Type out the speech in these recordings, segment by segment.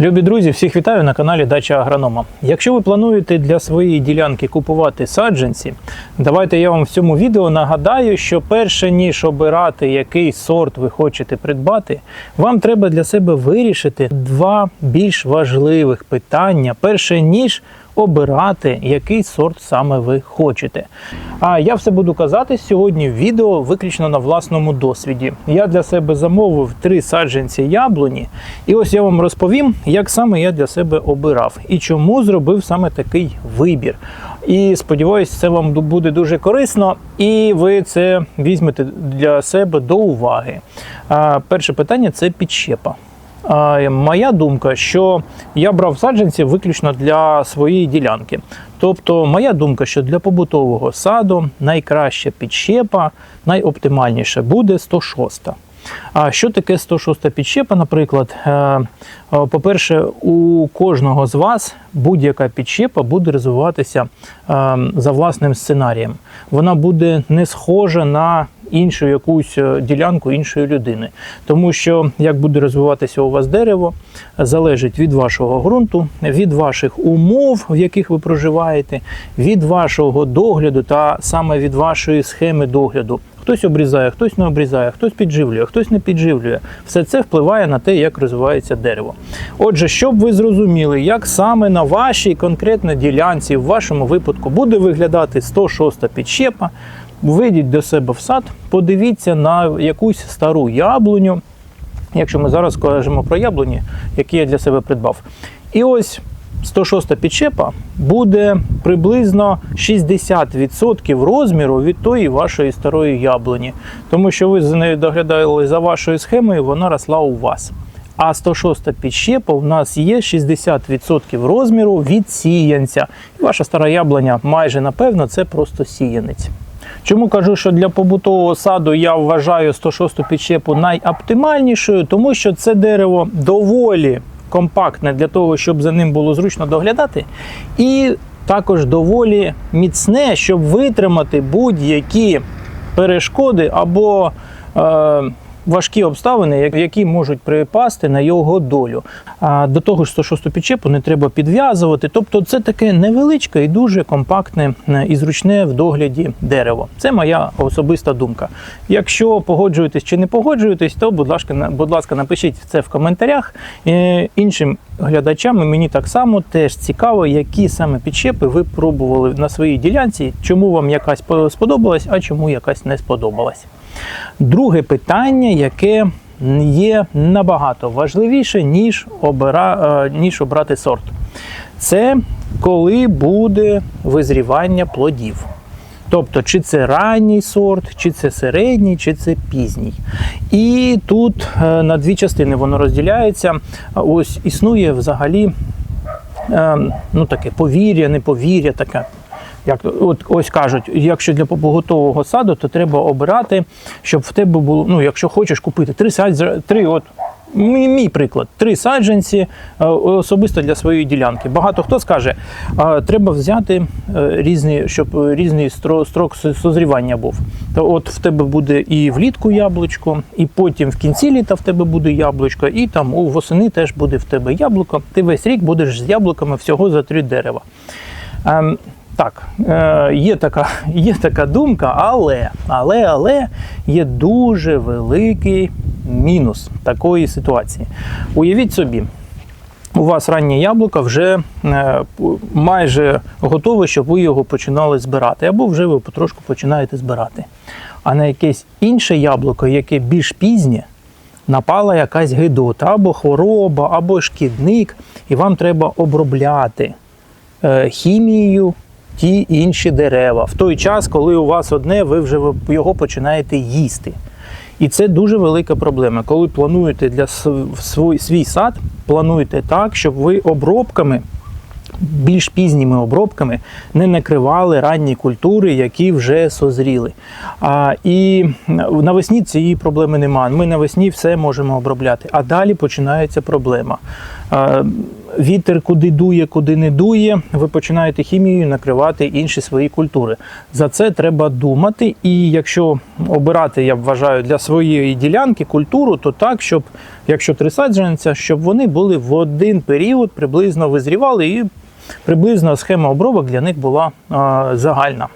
Любі друзі, всіх вітаю на каналі Дача Агронома. Якщо ви плануєте для своєї ділянки купувати саджанці, давайте я вам в цьому відео нагадаю, що перше ніж обирати, який сорт ви хочете придбати, вам треба для себе вирішити два більш важливих питання. Перше ніж обирати, який сорт саме ви хочете. А я все буду казати сьогодні в відео виключно на власному досвіді. Я для себе замовив три саджанці яблуні, і ось я вам розповім, як саме я для себе обирав і чому зробив саме такий вибір. І сподіваюся, це вам буде дуже корисно, і ви це візьмете для себе до уваги. А, перше питання це підщепа. Моя думка, що я брав саджанці виключно для своєї ділянки. Тобто, моя думка, що для побутового саду найкраща підщепа, найоптимальніше буде 106. А що таке 106 підщепа, наприклад? Е, е, По-перше, у кожного з вас будь-яка підщепа буде розвиватися е, за власним сценарієм. Вона буде не схожа на іншу якусь е, ділянку іншої людини. Тому що як буде розвиватися у вас дерево, залежить від вашого ґрунту, від ваших умов, в яких ви проживаєте, від вашого догляду та саме від вашої схеми догляду. Хтось обрізає, хтось не обрізає, хтось підживлює, хтось не підживлює. Все це впливає на те, як розвивається дерево. Отже, щоб ви зрозуміли, як саме на вашій конкретній ділянці, в вашому випадку, буде виглядати 106 підщепа, вийдіть до себе в сад, подивіться на якусь стару яблуню. Якщо ми зараз кажемо про яблуні, які я для себе придбав. І ось 106 підчепа буде приблизно 60% розміру від тої вашої старої яблуні. Тому що ви за нею доглядали за вашою схемою, вона росла у вас. А 106 підщепа у нас є 60% розміру від сіянця. І ваша стара яблуня майже напевно це просто сіянець. Чому кажу, що для побутового саду я вважаю 106 підщепу найоптимальнішою, тому що це дерево доволі компактне для того, щоб за ним було зручно доглядати, і також доволі міцне, щоб витримати будь-які перешкоди або е, важкі обставини, які можуть припасти на його долю. А до того ж, 106 підчепу не треба підв'язувати. Тобто, це таке невеличке і дуже компактне е, і зручне в догляді дерево. Це моя особиста думка. Якщо погоджуєтесь чи не погоджуєтесь, то будь ласка, будь ласка, напишіть це в коментарях. Е, Іншим глядачам мені так само теж цікаво, які саме підщепи ви пробували на своїй ділянці, чому вам якась по- сподобалась, а чому якась не сподобалась. Друге питання, яке є набагато важливіше, ніж, обира, е, ніж обрати сорт. Це коли буде визрівання плодів. Тобто, чи це ранній сорт, чи це середній, чи це пізній. І тут е, на дві частини воно розділяється. Ось існує взагалі е, ну, таке повір'я, неповір'я, таке. Як от ось кажуть, якщо для побутового саду, то треба обирати, щоб в тебе було. Ну, якщо хочеш купити три саджанці, три, от мій, мій приклад, три саджанці е, особисто для своєї ділянки. Багато хто скаже, треба взяти е, різні, щоб різний стро- строк созрівання був. То от в тебе буде і влітку яблучко, і потім в кінці літа в тебе буде яблучко, і там у восени теж буде в тебе яблуко. Ти весь рік будеш з яблуками всього за три дерева. Так, е, є така, є така думка, але, але, але є дуже великий мінус такої ситуації. Уявіть собі, у вас раннє яблуко вже е, майже готове, щоб ви його починали збирати, або вже ви потрошку починаєте збирати. А на якесь інше яблуко, яке більш пізнє, напала якась гидота, або хвороба, або шкідник, і вам треба обробляти е, хімією ті інші дерева в той час, коли у вас одне, ви вже його починаєте їсти. І це дуже велика проблема. Коли плануєте для свій, свій сад, плануйте так, щоб ви обробками, більш пізніми обробками, не накривали ранні культури, які вже созріли. А, і навесні цієї проблеми немає. Ми навесні все можемо обробляти. А далі починається проблема. е, вітер куди дує, куди не дує, ви починаєте хімією накривати інші свої культури. За це треба думати. І якщо обирати, я вважаю, для своєї ділянки культуру, то так, щоб якщо три щоб вони були в один період приблизно визрівали, і приблизно схема обробок для них була а, загальна.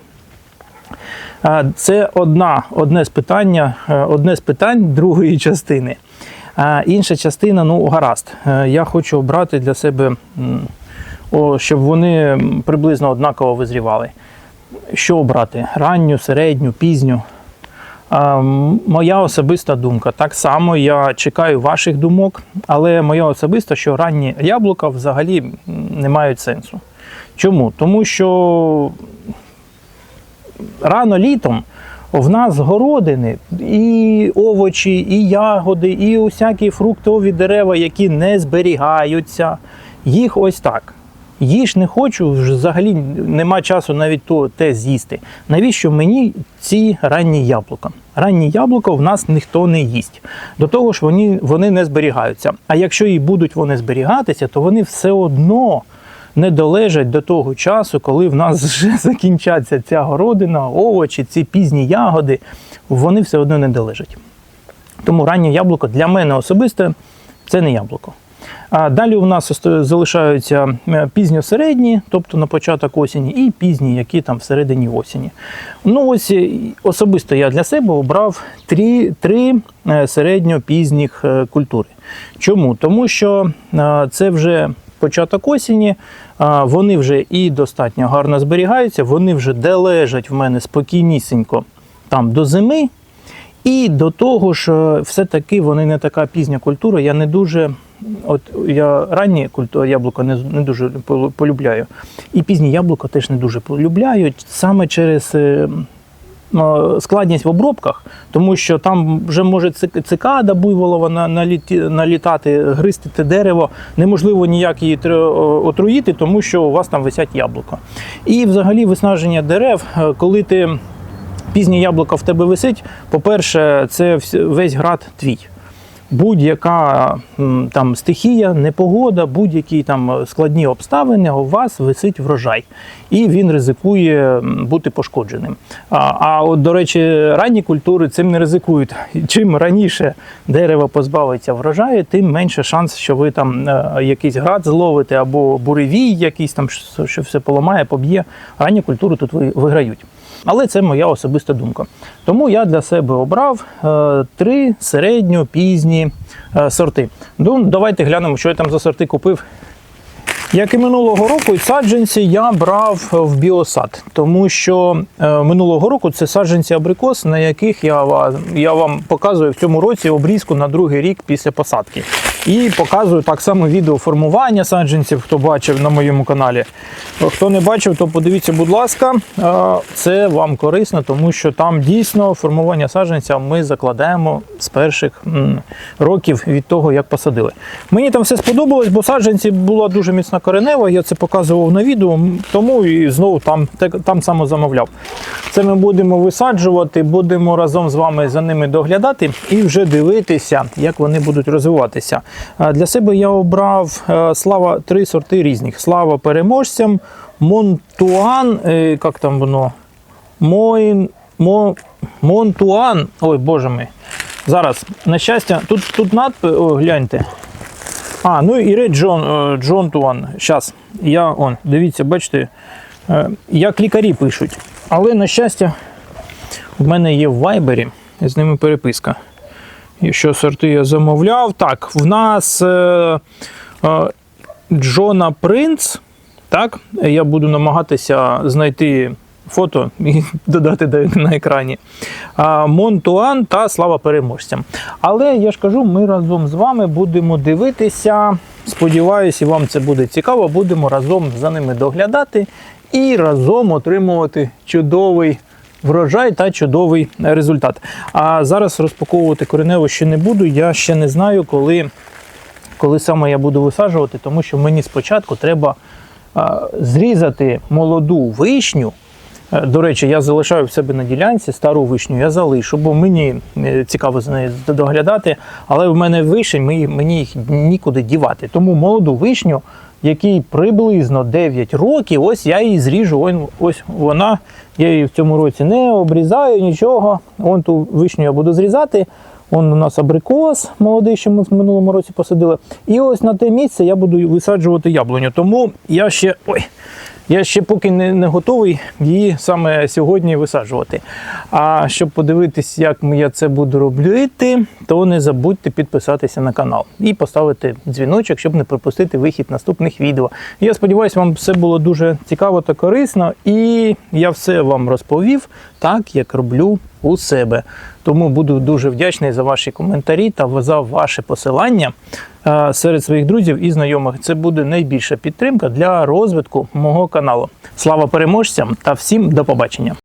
Це одна, одне з питання, е, одне з питань другої частини. Інша частина, ну гаразд. Е, Я хочу обрати для себе, щоб вони приблизно однаково визрівали. Що обрати? Ранню, середню, пізню. Моя особиста думка. Так само я чекаю ваших думок, але моя особиста, що ранні яблука взагалі не мають сенсу. Чому? Тому що рано літом в нас городини і овочі, і ягоди, і усякі фруктові дерева, які не зберігаються. Їх ось так. Їж не хочу, взагалі нема часу навіть то те з'їсти. Навіщо мені ці ранні яблука? Ранні яблука в нас ніхто не їсть. До того ж, вони, вони не зберігаються. А якщо і будуть вони зберігатися, то вони все одно не долежать до того часу, коли в нас вже закінчаться ця городина, овочі, ці пізні ягоди, вони все одно не долежать. Тому раннє яблуко для мене особисто це не яблуко. А далі у нас залишаються пізньо-середні, тобто на початок осені, і пізні, які там всередині осені. Ну ось е, особисто я для себе обрав три, три е, середньо-пізніх е, культури. Чому? Тому що це вже початок осені, вони вже і достатньо гарно зберігаються, вони вже де лежать в мене спокійнісінько там до зими. І до того ж, е, все-таки вони не така пізня культура. Я не дуже, от я ранні культури яблука не, не дуже полюбляю. І пізні яблука теж не дуже полюбляю, саме через е, складність в обробках, тому що там вже може цик- цикада буйволова налітати, гризти те дерево. Неможливо ніяк її тре- отруїти, тому що у вас там висять яблука. І взагалі виснаження дерев, е, коли ти пізнє яблуко в тебе висить, по-перше, це весь град твій. Будь-яка там стихія, непогода, будь-які там складні обставини, у вас висить врожай, і він ризикує бути пошкодженим. А, а от, до речі, ранні культури цим не ризикують. Чим раніше дерево позбавиться врожаю, тим менше шанс, що ви там е, якийсь град зловите або буревій, якийсь там, що все поламає, поб'є. Ранні культури тут ви- виграють. Але це моя особиста думка. Тому я для себе обрав е, три середньо пізні е, сорти. Ну, давайте глянемо, що я там за сорти купив. Як і минулого року, саджанці я брав в біосад, тому що е, минулого року це саджанці абрикос, на яких я, я вам показую в цьому році обрізку на другий рік після посадки. І показую так само відео формування саджанців, хто бачив на моєму каналі. Хто не бачив, то подивіться, будь ласка, Е, це вам корисно, тому що там дійсно формування саджанця ми закладаємо з перших років від того, як посадили. Мені там все сподобалось, бо саджанці була дуже міцна коренева, я це показував на відео, тому і знову там, там само замовляв. Це ми будемо висаджувати, будемо разом з вами за ними доглядати і вже дивитися, як вони будуть розвиватися. Для себе я обрав е, слава три сорти різних: слава переможцям, Монтуан, е, як там воно? Мойн, Мо, Монтуан. Ой, боже мій. Зараз, на щастя, тут, тут надпис, о, гляньте. А, ну і Ред Джон, е, Джон Туан. Щас. Я, он, дивіться, бачите, як лікарі пишуть. Але, на щастя, в мене є в Вайбері, з ними переписка. Що сорти я замовляв? Так, в нас е, е, Джона Принц. Так, я буду намагатися знайти фото і додати на екрані. Монтуан та слава переможцям. Але я ж кажу, ми разом з вами будемо дивитися. Сподіваюся, вам це буде цікаво. Будемо разом за ними доглядати і разом отримувати чудовий врожай та чудовий результат. А зараз розпаковувати коренево ще не буду. Я ще не знаю, коли, коли саме я буду висаджувати, тому що мені спочатку треба зрізати молоду вишню Е, До речі, я залишаю в себе на ділянці стару вишню, я залишу, бо мені е, цікаво за нею доглядати, але в мене вишень, мені їх нікуди дівати. Тому молоду вишню, якій приблизно 9 років, ось я її зріжу. Ось вона. Я її в цьому році не обрізаю нічого. Вон ту вишню я буду зрізати. Вон у нас абрикос молодий, що ми в минулому році посадили. І ось на те місце я буду висаджувати яблуню. Тому я ще. Ой, я ще поки не, не готовий її саме сьогодні висаджувати. А щоб подивитись, як я це буду робити, то не забудьте підписатися на канал і поставити дзвіночок, щоб не пропустити вихід наступних відео. Я сподіваюся, вам все було дуже цікаво та корисно, і я все вам розповів так, як роблю у себе. Тому буду дуже вдячний за ваші коментарі та за ваше посилання серед своїх друзів і знайомих. Це буде найбільша підтримка для розвитку мого каналу. Слава переможцям та всім до побачення!